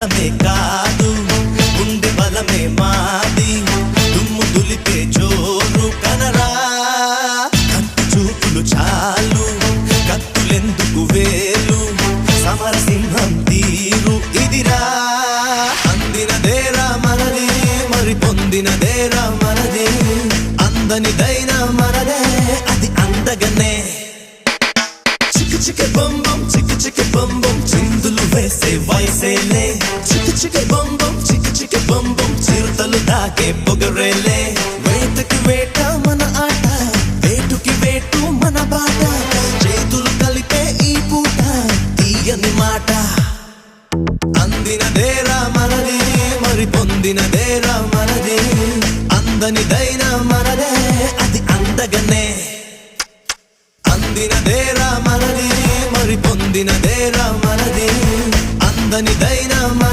బలమే కాదు గుండె బలమే మాది. దుమ్ము దులిపే జోరు కనరా. కత్తి చూపులు చాలు కత్తులెందుకు వేలు? సమరసింహం తీరు ఇదిరా. అందినదేరా మనది మరి పొందినదేరా మనది అందనిదైనా మనదే అది అందగనే. చిక్క చిక్క బొమ్ బొమ్ చిక్క చిక్క చిందులు వేస్తే వయసేలే. చిరుతలు దాకే పొగరేలే. వేటకి వేట మన ఆట వేటుకి వేటు మన బాట. చేతులు కలిపే ఈ పూట తీయని మాట. అందినదేరా మనది మరి పొందినదేరా మనది అందనిదైనా మనదే అది అందగనే. అందినదేరా మనది మరి పొందినదేరా మనది అందని దైనమ్మ